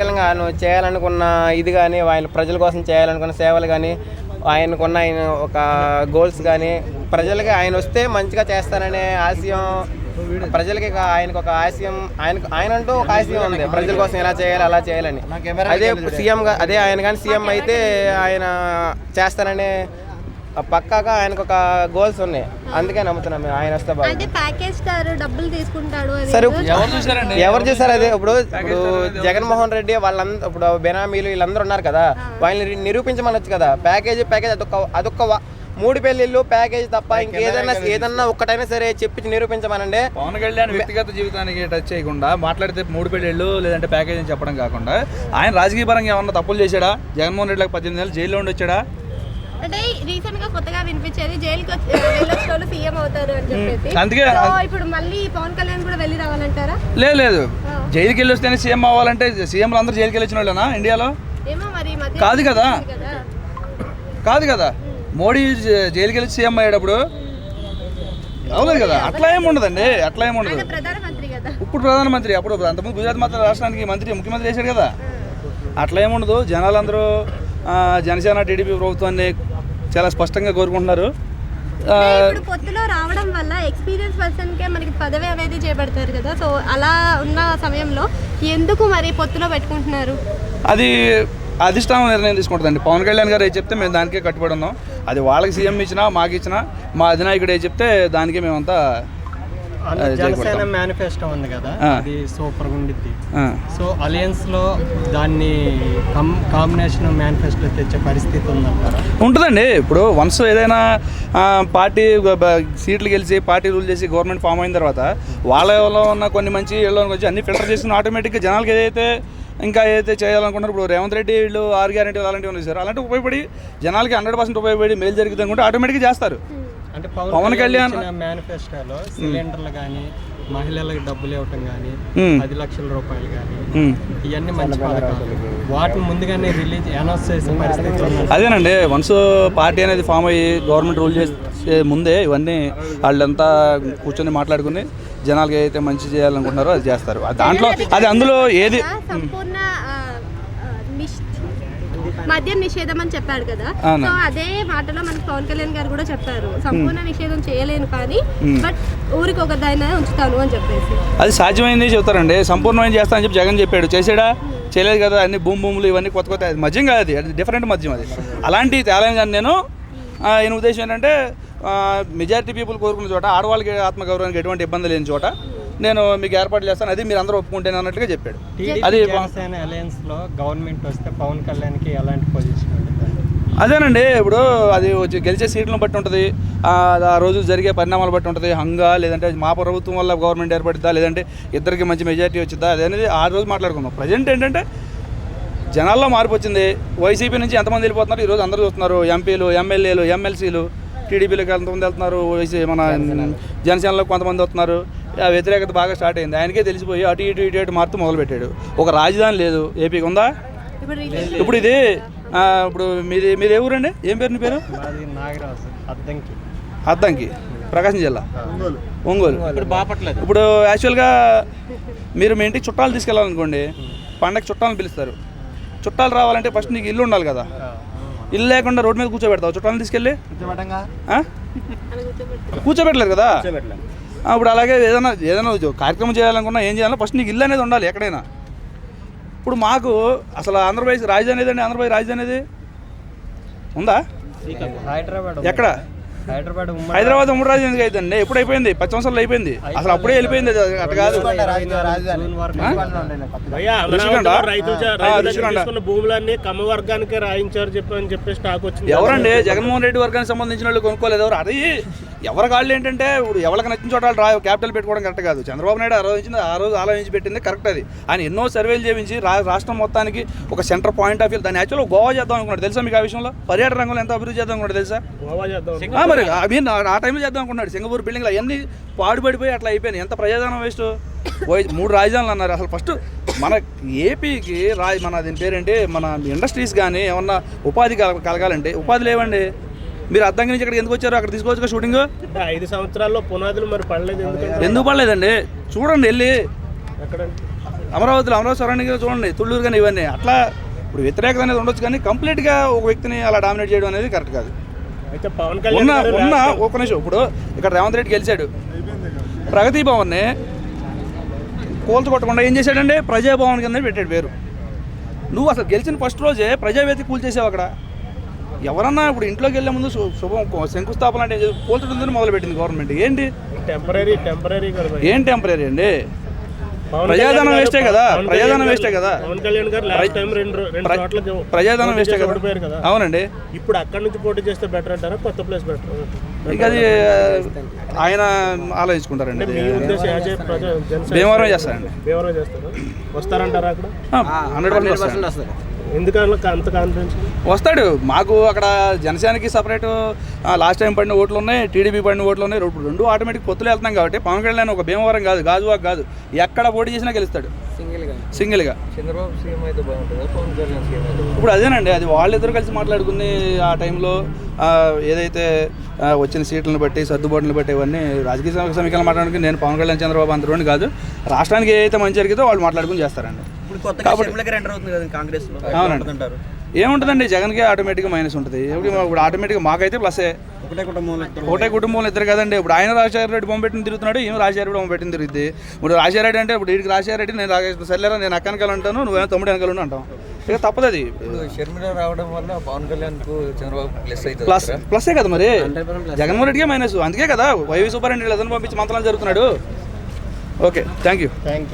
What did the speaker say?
ఆయన చేయాలనుకున్న ఇది కానీ ఆయన ప్రజల కోసం చేయాలనుకున్న సేవలు కానీ ఆయనకున్న ఆయన ఒక గోల్స్ కానీ ప్రజలకి ఆయన వస్తే మంచిగా చేస్తారనే ఆశయం ప్రజలకి ఆయనకు ఒక ఆశయం ఆయన ఆయన అంటూ ఒక ఆశయం ఉంది. ప్రజల కోసం ఎలా చేయాలి అలా చేయాలని. అదే సీఎం గా అదే ఆయన కానీ సీఎం అయితే ఆయన చేస్తారనే పక్కాగా ఆయనకు ఒక గోల్స్ ఉన్నాయి. అందుకే నమ్ముతున్నాం మేము. ఆయన వస్తే బాగా అంటే ప్యాకేజ్ స్టార్ డబ్బులు తీసుకుంటాడు అది సరే ఎవరు చూసారండి? ఎవరు చూసారు అదే? ఇప్పుడు ఇప్పుడు జగన్మోహన్ రెడ్డి వాళ్ళందరూ ఇప్పుడు బెనామీలు వీళ్ళందరూ ఉన్నారు కదా. వాళ్ళని నిరూపించమనొచ్చు కదా. ప్యాకేజీ ప్యాకేజ్ అదొక అదొక మూడు పెళ్ళిళ్ళు ప్యాకేజ్ తప్ప ఇంకేదన్నా ఏదన్నా ఒక్కటైనా సరే చెప్పించి నిరూపించమనండి. పవన్ కళ్యాణ్ వ్యక్తిగత జీవితానికి టచ్ చేయకుండా మాట్లాడితే మూడు పెళ్ళిళ్ళు లేదంటే ప్యాకేజ్ అని చెప్పడం కాకుండా ఆయన రాజకీయ పరంగా ఏమన్నా తప్పులు చేశాడా? జగన్మోహన్ రెడ్డికి పద్దెనిమిది నెలలు జైల్లో ఉండి వచ్చాడా అంటే రీసెంట్గా కొత్తగా వినిపించేది జైలుకి వచ్చి వాళ్ళు సీఎం అవుతారు అని చెప్పేసి. అందుకే ఇప్పుడు మళ్ళీ పవన్ కళ్యాణ్ కూడా వెళ్ళి రావాలంటారా? లేదు లేదు. జైలుకి వెళ్ళి వస్తేనే సీఎం అవ్వాలంటే సీఎంలు అందరూ జైలుకి వెళ్ళి వచ్చిన వాళ్ళేనా ఇండియాలో? కాదు కదా. కదా కాదు. మోడీ జైలుకి వెళ్ళి సీఎం అయ్యేటప్పుడు? అవ్వలేదు కదా. అట్లా ఏమి ఉండదండి. అట్లా ఏమి ఉండదు. ఇప్పుడు ప్రధానమంత్రి అప్పుడు అంతకుముందు గుజరాత్ మాత్రం రాష్ట్రానికి మంత్రి ముఖ్యమంత్రి చేశాడు కదా. అట్లా ఏముండదు జనాలందరూ జనసేన టీడీపీ ప్రభుత్వాన్ని చాలా స్పష్టంగా కోరుకుంటున్నారు. ఇప్పుడు పొత్తులో రావడం వల్ల ఎక్స్పీరియన్స్ పర్సన్ కే మనకి పదవి అనేది చేపడతారు కదా. సో అలా ఉన్న సమయంలో ఎందుకు మరి పొత్తులో పెట్టుకుంటున్నారు? అది అధిష్టానం నిర్ణయం తీసుకుంటుందండి. పవన్ కళ్యాణ్ గారు ఏ చెప్తే మేము దానికే కట్టుబడి ఉన్నాం. అది వాళ్ళకి సీఎం ఇచ్చినా మాకు ఇచ్చినా మా అధినాయకుడు ఏ చెప్తే దానికి మేమంతా జనసేన. మేనిఫెస్టో ఉంది కదా. అది సూపర్ ఉండిద్ది. సో అలయన్స్లో దాన్ని కాంబినేషన్ మేనిఫెస్టో తెచ్చే పరిస్థితి ఉందంటారా ఉంటుందండి ఇప్పుడు వన్స్ ఏదైనా పార్టీ సీట్లు గెలిచి పార్టీ రూల్ చేసి గవర్నమెంట్ ఫామ్ అయిన తర్వాత వాళ్ళలో ఉన్న కొన్ని మంచి వీళ్ళలో వచ్చి అన్ని ఫిల్టర్ చేసుకుని ఆటోమేటిక్గా జనాలకి ఏదైతే ఇంకా ఏదైతే చేయాలనుకున్నారో ఇప్పుడు రేవంత్ రెడ్డి వీళ్ళు ఆరు గ్యారెంటీ అలాంటివి ఉన్నాయి సార్ అలాంటి ఉపయోగపడి జనాలకి హండ్రెడ్ పర్సెంట్ ఉపయోగపడి మేలు జరుగుతుంది అనుకుంటే ఆటోమేటిక్గా చేస్తారు అంటే పవన్ కళ్యాణ్- మేనిఫెస్టోలో సిలిండర్లు కానీ మహిళలకు డబ్బులు ఇవ్వటం కానీ. పది లక్షల రూపాయలు కానీ. ఇవన్నీ మంచి పథకాలు వాటిని ముందుగానే రిలీజ్ అనౌన్స్ చేసే పరిస్థితి అదేనండి వన్స్ పార్టీ అనేది ఫామ్ అయ్యి గవర్నమెంట్ రూల్ చేసే ముందే ఇవన్నీ వాళ్ళంతా కూర్చొని మాట్లాడుకుని జనాలకి ఏదైతే మంచి చేయాలనుకుంటున్నారో అది చేస్తారు దాంట్లో అది అందులో ఏది సంపూర్ణ మద్యం నిషేధం అని చెప్పాడు కదా. సో అదే మాటలో మనకి పవన్ కళ్యాణ్ గారు కూడా చెప్పారు. సంపూర్ణ నిషేధం చేయలేను కానీ బట్ ఊరికి ఒక దాన్ని ఉంచుతాను అని చెప్పేసి. అది సాధ్యమైంది చెప్తారండి. సంపూర్ణమైన చేస్తానని చెప్పి జగన్ చెప్పాడు. చేసాడా? చేయలేదు కదా. అన్ని భూమి భూములు ఇవన్నీ కొత్త కొత్త. అది మద్యం కాదు అది. అది డిఫరెంట్ మద్యం అది. అలాంటి తేలని కానీ నేను ఆ, ఈయన ఉద్దేశం ఏంటంటే మెజారిటీ పీపుల్ కోరుకున్న చోట ఆడవాళ్ళకి ఆత్మగౌరవానికి ఎటువంటి ఇబ్బంది లేని చోట నేను మీకు ఏర్పాటు చేస్తాను. అది మీరు అందరూ ఒప్పుకుంటేనే అన్నట్టుగా చెప్పాడు. అది అలయన్స్లో గవర్నమెంట్ వస్తే పవన్ కళ్యాణ్కి ఎలాంటి పొజిషన్ అదేనండి. ఇప్పుడు అది వచ్చి గెలిచే సీట్లను బట్టి ఉంటుంది. ఆ రోజు జరిగే పరిణామాలు బట్టి ఉంటుంది. హంగా లేదంటే మా ప్రభుత్వం వల్ల గవర్నమెంట్ ఏర్పడుద్దా లేదంటే ఇద్దరికి మంచి మెజారిటీ వచ్చిద్దా అదనేది ఆ రోజు మాట్లాడుకుందాం. ప్రజెంట్ ఏంటంటే జనాల్లో మార్పు వచ్చింది. వైసీపీ నుంచి ఎంతమంది వెళ్ళిపోతున్నారు? ఈరోజు అందరూ చూస్తున్నారు. ఎంపీలు ఎమ్మెల్యేలు ఎమ్మెల్సీలు టీడీపీలోకి ఎంతమంది వెళ్తున్నారు. వైసీ మన జనసేనలో కొంతమంది వస్తున్నారు. వ్యతిరేకత బాగా స్టార్ట్ అయింది. ఆయనకే తెలిసిపోయి అటు ఇటు ఇటు ఇటు మారుతూ మొదలుపెట్టాడు. ఒక రాజధాని లేదు. ఏపీకి ఉందా? ఇప్పుడు ఇది ఆ, ఇప్పుడు మీది మీది ఏ ఊరండి? ఏం పేరు నీ పేరు? మాది నాగరాజు అద్దంకి. అద్దంకి. ప్రకాశం జిల్లా. ఒంగోలు. ఇప్పుడు బాపట్లేదు ఇప్పుడు యాక్చువల్గా మీరు మీ ఇంటికి చుట్టాలు తీసుకెళ్ళాలనుకోండి పండగ చుట్టాలను పిలుస్తారు. చుట్టాలు రావాలంటే ఫస్ట్ నీకు ఇల్లు ఉండాలి కదా. ఇల్లు లేకుండా రోడ్డు మీద కూర్చోబెడతావు? చుట్టాలను తీసుకెళ్ళి? ఆ? కూర్చోబెట్టలేరు కదా? ఆ, ఇప్పుడు అలాగే ఏదైనా ఏదైనా కార్యక్రమం చేయాలనుకున్నా ఏం చేయాలన్నా ఫస్ట్ నీకు ఇల్లు అనేది ఉండాలి ఎక్కడైనా. ఇప్పుడు మాకు అసలు ఆంధ్రప్రదేశ్ రాజధాని ఏదండి? ఆంధ్రప్రదేశ్ రాజధాని ఏది? ఉందా? హైదరాబాద్ ఎక్కడ? హైదరాబాద్ ఉమ్మడి హైదరాబాద్ ఉమ్మడి రాజధాని ఎందుకు అయిపోయింది ఎప్పుడు అయిపోయింది? పది సంవత్సరాలు అయిపోయింది. అసలు అప్పుడే వెళ్ళిపోయింది అది అటు కాదు. భూములన్నీ కమ్మ వర్గానికే రాయించారు చెప్పి అని చెప్పి స్టాక్ వచ్చింది. ఎవరండి? జగన్మోహన్ రెడ్డి వర్గానికి సంబంధించిన వాళ్ళు కొనుక్కోలేదు ఎవరు? అది ఎవరి కాళ్ళు ఏంటంటే ఇప్పుడు ఎవరికి నచ్చిన చోట రా క్యాపిటల్ పెట్టుకోవడం కరెక్ట్ కాదు. చంద్రబాబు నాయుడు ఆలోచించింది ఆ రోజు ఆలోచించి పెట్టింది కరెక్ట్ అది. ఆయన ఎన్నో సర్వేలు చేయించి రాష్ట్రం మొత్తానికి ఒక సెంటర్ పాయింట్ ఆఫ్ వ్యూ దాన్ని యాక్చువల్గా గోవా చేద్దాం అనుకున్నాడు. తెలుసా మీకు ఆ విషయంలో? పర్యాటక రంగంలో ఎంత అభివృద్ధి చేద్దాం అనుకున్నాడు తెలుసా? గోవా చేద్దాం ఆ, మరి మీన్ ఆ టైంలో చేద్దాం అనుకున్నాడు. సింగపూర్ బిల్డింగ్లు అవన్నీ పాడుపడిపోయి అట్లా అయిపోయినాయి. ఎంత ప్రజాధనం వేస్ట్ మూడు రాజధానులు అన్నారు. అసలు ఫస్ట్ మన ఏపీకి రా మన దీని పేరేంటి? మన ఇండస్ట్రీస్ కానీ ఏమన్నా ఉపాధి కల కలగాలంటే ఉపాధి లేవండి. మీరు అద్దంకి నుంచి ఇక్కడికి ఎందుకు వచ్చారు? అక్కడ తీసుకోవచ్చు షూటింగ్ ఐదు సంవత్సరాల్లో పునాదులు మరి పడలేదు ఎందుకు పడలేదండి? చూడండి వెళ్ళి. అమరావతిలో అమరావతి సరౌండింగ్ చూడండి. తుళ్ళూరు కానీ ఇవన్నీ. అట్లా ఇప్పుడు వ్యతిరేకత అనేది ఉండొచ్చు కానీ కంప్లీట్గా ఒక వ్యక్తిని అలా డామినేట్ చేయడం అనేది కరెక్ట్ కాదు. అయితే పవన్ ఉన్న కళ్యాణ్ ఉన్న ఒక నిమిషం. ఇప్పుడు ఇక్కడ రేవంత్ రెడ్డి గెలిచాడు. ప్రగతి భవన్ని కూల్చకొట్టకుండా ఏం చేశాడంటే ప్రజాభవన్ కింద పెట్టాడు పేరు. నువ్వు అసలు గెలిచిన ఫస్ట్ రోజే ప్రజావేదిక కూల్చేసావు అక్కడ. ఎవరన్నా ఇప్పుడు ఇంట్లోకి వెళ్ళే ముందు శుభం శంకుస్థాపన అంటే కూల్చడం మొదలు పెట్టింది గవర్నమెంట్ ఏంటి? Temporary temporary. ఏం టెంపరీ అండి? ప్రజాధనం వేస్టే కదా, ప్రజాధనం వేస్టే కదా. పవన్ కళ్యాణ్ గారు లాస్ట్ ప్ర- టైం రెండు రెండు ప్ర- చోట్లకి ప్రజాధనం వేస్టే కదా. అవునండి. ఇప్పుడు అక్కడ నుంచి పోటీ చేస్తే బెటర్ అంటారా? కొత్త ప్లేస్ బెటర్ ఇక అది ఆయన ఆలోచించుకుంటారండి. భీమవరం చేస్తారండి. భీమవరం చేస్తారా? వస్తారంటారా అక్కడ? Hundred percent confidence? వస్తాడు. మాకు అక్కడ జనసేనకి సపరేట్ లాస్ట్ టైం పడిన ఓట్లు ఉన్నాయి టీడీపీ పడిన ఓట్లు ఉన్నాయి. ఇప్పుడు రెండు ఆటోమేటిక్ పొత్తులు వెళ్తున్నాం కాబట్టి పవన్ కళ్యాణ్ ఒక భీమవరం కాదు గాజువాక్ కాదు. ఎక్కడ పోటీ చేసినా గెలుస్తాడు. సింగిల్గా? సింగిల్గా. చంద్రబాబు సీఎం అయితే బాగుంటుందా? పవన్ కళ్యాణ్ సీఎం అయితే ఇప్పుడు అదేనండి అది వాళ్ళిద్దరు కలిసి మాట్లాడుకుని ఆ టైంలో ఆ, ఏదైతే వచ్చిన సీట్లను బట్టి సర్దుబాటులను బట్టి ఇవన్నీ రాజకీయ సమ- సమీకరణ మాట్లాడుకుని నేను పవన్ కళ్యాణ్ చంద్రబాబు అందరూ కాదు రాష్ట్రానికి ఏదైతే మంచి జరిగితే వాళ్ళు మాట్లాడుకుని చేస్తారండి. ఇప్పుడు కొత్తగా అవుతుంది కదా కాంగ్రెస్లో అవునండి. ఏముంటుందండి? జగన్కి ఆటోమేటిక్గా మైనస్ ఉంటుంది. ఇప్పుడు ఇప్పుడు ఆటోమేటిక్గా మాకైతే ప్లస్సే ఒకటే కుటుంబంలో ఇద్దరు ఒకటే కుటుంబంలో ఇద్దరు కదండి. ఇప్పుడు ఆయన రాజశేఖర రెడ్డి బొమ్మ పెట్టిన తిరుగుతున్నాడు ఈమె రాజశేఖర రెడ్డి బొమ్మ పెట్టిన తిరుగుద్ది. ఇప్పుడు రాజశేఖర రెడ్డి అంటే ఇప్పుడు వీడికి రాజశేఖర రెడ్డి నేను రాజేష్ సర్లేరా నేను అక్క వెనకాల ఉంటాను నువ్వేమో తమ్ముడు వెనకాల ఉండు అంటాం. ఇక తప్పదు అది. షర్మిల రావడం వల్ల పవన్ కళ్యాణ్కు చంద్రబాబు ప్లస్ అవుతుంది ప్లస్ ప్లస్సే కదా మరి. జగన్మోహన్ రెడ్డికే మైనస్. అందుకే కదా వైవి సూపర్ అండి అతను పంపించి మంత్రాలు జరుగుతున్నాడు. Okay thank you thank